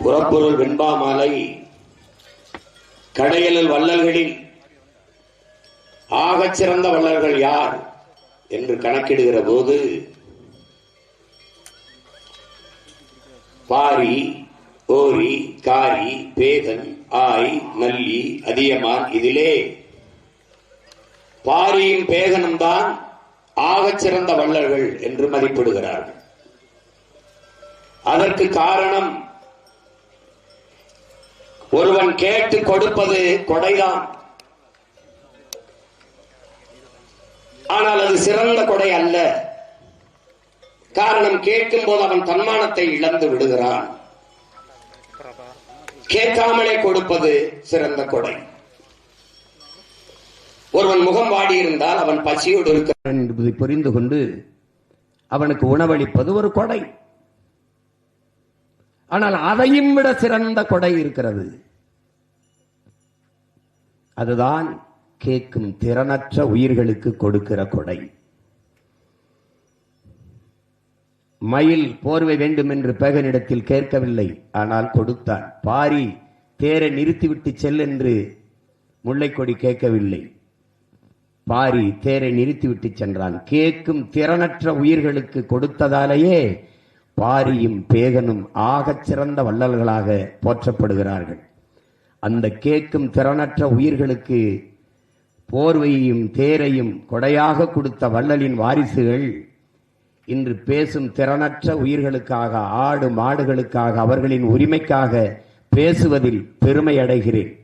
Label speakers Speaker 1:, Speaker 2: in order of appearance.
Speaker 1: புறப்பொருள் வெண்பா மாலை கடையலில் வள்ளல்களில் ஆகச் சிறந்த வள்ளல்கள் யார் என்று கணக்கிடுகிற போது பாரி ஓரி காரி பேதன் ஆய் நல்லி அதியமான் இதிலே பாரியும் பேகனும் தான் ஆகச் சிறந்த வள்ளல்கள் என்று மதிப்பிடுகிறார்கள். அதற்கு காரணம் ஒருவன் கேட்டு கொடுப்பது கொடைதான். ஆனால் அது சிறந்த கொடை அல்ல. காரணம் கேட்கும் போது அவன் தன்மானத்தை இழந்து விடுகிறான். கேட்காமலே கொடுப்பது சிறந்த கொடை. ஒருவன் முகம் வாடியிருந்தால் அவன் பசியோடு இருக்கிறான் என்பதை புரிந்து கொண்டு அவனுக்கு உணவளிப்பது ஒரு கொடை. ஆனால் அதையும் விட சிறந்த கொடை இருக்கிறது. அதுதான் கேட்கும் திறனற்ற உயிர்களுக்கு கொடுக்கிற கொடை. மயில் போர்வை வேண்டும் என்று பேகனிடத்தில் கேட்கவில்லை. ஆனால் கொடுத்தான். பாரி தேரை நிறுத்திவிட்டு செல் என்று முல்லைக்கொடி கேட்கவில்லை. பாரி தேரை நிறுத்திவிட்டு சென்றான். கேட்கும் திறனற்ற உயிர்களுக்கு கொடுத்ததாலேயே பாரியும் பேகனும் ஆகச் சிறந்த வள்ளல்களாக போற்றப்படுகிறார்கள். அந்த கேட்கும் திறனற்ற உயிர்களுக்கு போர்வையையும் தேரையும் கொடையாக கொடுத்த வள்ளலின் வாரிசுகள் இன்று பேசும் திறனற்ற உயிர்களுக்காக ஆடு மாடுகளுக்காக அவர்களின் உரிமைக்காக பேசுவதில் பெருமை அடைகிறேன்